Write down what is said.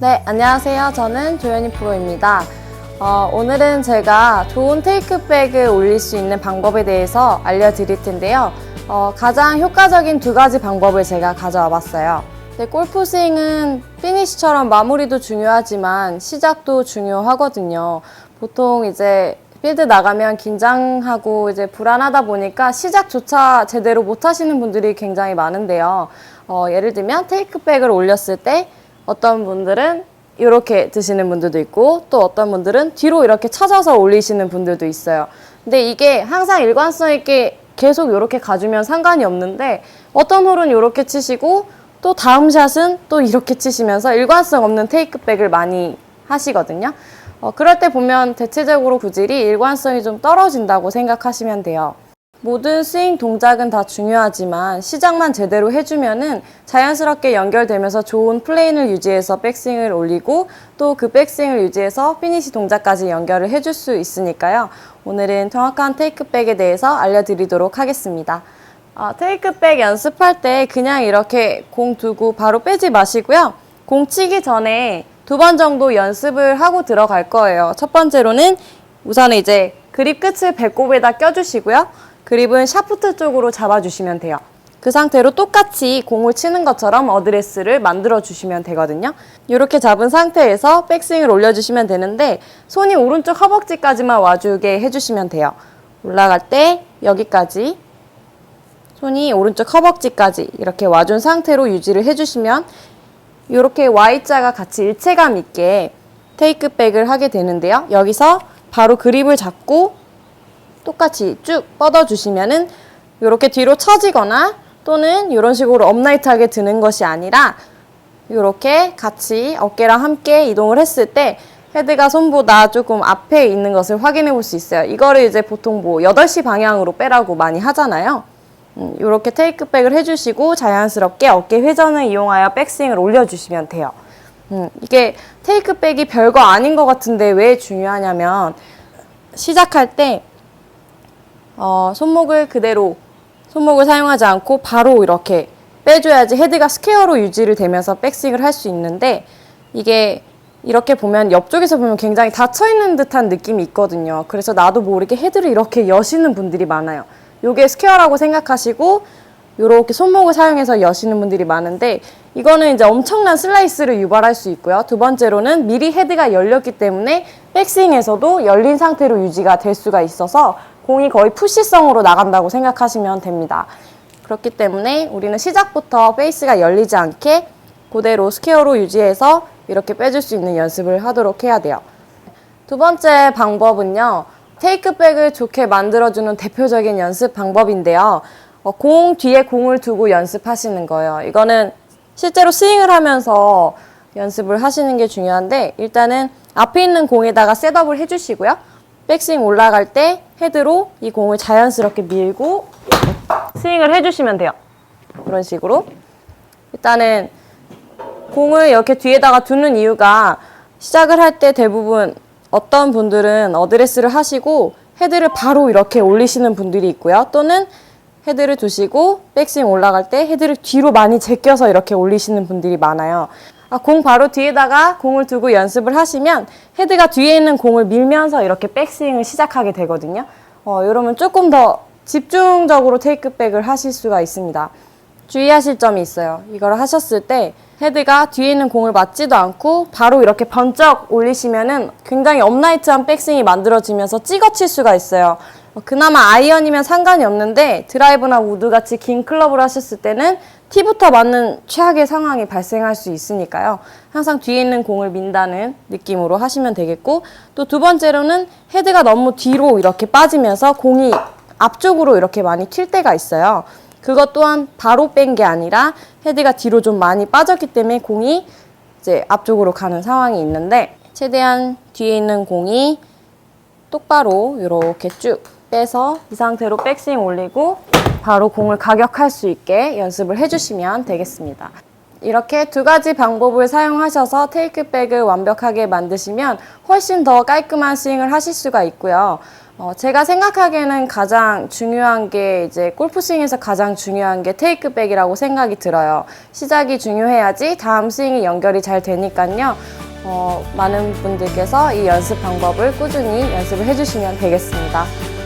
네, 안녕하세요. 저는 조현희 프로입니다. 어, 오늘은 제가 좋은 테이크백을 올릴 수 있는 방법에 대해서 알려드릴 텐데요. 어, 가장 효과적인 두 가지 방법을 제가 가져와 봤어요. 네, 골프 스윙은 피니시처럼 마무리도 중요하지만 시작도 중요하거든요. 보통 이제 필드 나가면 긴장하고 이제 불안하다 보니까 시작조차 제대로 못 하시는 분들이 굉장히 많은데요. 어, 예를 들면 테이크백을 올렸을 때 어떤 분들은 이렇게 드시는 분들도 있고 또 어떤 분들은 뒤로 이렇게 찾아서 올리시는 분들도 있어요. 근데 이게 항상 일관성 있게 계속 이렇게 가주면 상관이 없는데 어떤 홀은 이렇게 치시고 또 다음 샷은 또 이렇게 치시면서 일관성 없는 테이크백을 많이 하시거든요. 어, 그럴 때 보면 대체적으로 구질이 일관성이 좀 떨어진다고 생각하시면 돼요. 모든 스윙 동작은 다 중요하지만 시작만 제대로 해주면은 자연스럽게 연결되면서 좋은 플레인을 유지해서 백스윙을 올리고 또 그 백스윙을 유지해서 피니시 동작까지 연결을 해줄 수 있으니까요. 오늘은 정확한 테이크백에 대해서 알려드리도록 하겠습니다. 어, 테이크백 연습할 때 그냥 이렇게 공 두고 바로 빼지 마시고요. 공 치기 전에 두 번 정도 연습을 하고 들어갈 거예요. 첫 번째로는 우선 이제 그립 끝을 배꼽에다 껴주시고요. 그립은 샤프트 쪽으로 잡아주시면 돼요. 그 상태로 똑같이 공을 치는 것처럼 어드레스를 만들어 주시면 되거든요. 이렇게 잡은 상태에서 백스윙을 올려주시면 되는데 손이 오른쪽 허벅지까지만 와주게 해주시면 돼요. 올라갈 때 여기까지 손이 오른쪽 허벅지까지 이렇게 와준 상태로 유지를 해주시면 이렇게 Y자가 같이 일체감 있게 테이크백을 하게 되는데요. 여기서 바로 그립을 잡고 똑같이 쭉 뻗어주시면은 이렇게 뒤로 처지거나 또는 이런 식으로 업라이트하게 드는 것이 아니라 이렇게 같이 어깨랑 함께 이동을 했을 때 헤드가 손보다 조금 앞에 있는 것을 확인해 볼 수 있어요. 이거를 이제 보통 뭐 8시 방향으로 빼라고 많이 하잖아요. 음, 이렇게 테이크백을 해주시고 자연스럽게 어깨 회전을 이용하여 백스윙을 올려주시면 돼요. 음, 이게 테이크백이 별거 아닌 것 같은데 왜 중요하냐면 시작할 때 어, 손목을 그대로 손목을 사용하지 않고 바로 이렇게 빼줘야지 헤드가 스퀘어로 유지를 되면서 백스윙을 할 수 있는데 이게 이렇게 보면 옆쪽에서 보면 굉장히 닫혀 있는 듯한 느낌이 있거든요. 그래서 나도 모르게 헤드를 이렇게 여시는 분들이 많아요. 요게 스퀘어라고 생각하시고 이렇게 손목을 사용해서 여시는 분들이 많은데 이거는 이제 엄청난 슬라이스를 유발할 수 있고요. 두 번째로는 미리 헤드가 열렸기 때문에 백스윙에서도 열린 상태로 유지가 될 수가 있어서 공이 거의 푸시성으로 나간다고 생각하시면 됩니다. 그렇기 때문에 우리는 시작부터 페이스가 열리지 않게 그대로 스퀘어로 유지해서 이렇게 빼줄 수 있는 연습을 하도록 해야 돼요. 두 번째 방법은요. 테이크백을 좋게 만들어주는 대표적인 연습 방법인데요. 어, 공 뒤에 공을 두고 연습하시는 거예요. 이거는 실제로 스윙을 하면서 연습을 하시는 게 중요한데 일단은 앞에 있는 공에다가 셋업을 해주시고요. 백스윙 올라갈 때 헤드로 이 공을 자연스럽게 밀고 스윙을 해주시면 돼요. 이런 식으로. 일단은 공을 이렇게 뒤에다가 두는 이유가 시작을 할 때 대부분 어떤 분들은 어드레스를 하시고 헤드를 바로 이렇게 올리시는 분들이 있고요. 또는 헤드를 두시고 백스윙 올라갈 때 헤드를 뒤로 많이 제껴서 이렇게 올리시는 분들이 많아요. 아, 공 바로 뒤에다가 공을 두고 연습을 하시면 헤드가 뒤에 있는 공을 밀면서 이렇게 백스윙을 시작하게 되거든요. 어, 이러면 조금 더 집중적으로 테이크백을 하실 수가 있습니다. 주의하실 점이 있어요. 이걸 하셨을 때 헤드가 뒤에 있는 공을 맞지도 않고 바로 이렇게 번쩍 올리시면은 굉장히 업라이트한 백스윙이 만들어지면서 찍어칠 수가 있어요. 어, 그나마 아이언이면 상관이 없는데 드라이브나 우드 같이 긴 클럽을 하셨을 때는 티부터 맞는 최악의 상황이 발생할 수 있으니까요. 항상 뒤에 있는 공을 민다는 느낌으로 하시면 되겠고 또 두 번째로는 헤드가 너무 뒤로 이렇게 빠지면서 공이 앞쪽으로 이렇게 많이 튈 때가 있어요. 그것 또한 바로 뺀 게 아니라 헤드가 뒤로 좀 많이 빠졌기 때문에 공이 이제 앞쪽으로 가는 상황이 있는데 최대한 뒤에 있는 공이 똑바로 이렇게 쭉 빼서 이 상태로 백스윙 올리고 바로 공을 가격할 수 있게 연습을 해주시면 되겠습니다. 이렇게 두 가지 방법을 사용하셔서 테이크백을 완벽하게 만드시면 훨씬 더 깔끔한 스윙을 하실 수가 있고요. 어, 제가 생각하기에는 가장 중요한 게 이제 골프 스윙에서 가장 중요한 게 테이크백이라고 생각이 들어요. 시작이 중요해야지 다음 스윙이 연결이 잘 되니까요. 어, 많은 분들께서 이 연습 방법을 꾸준히 연습을 해주시면 되겠습니다.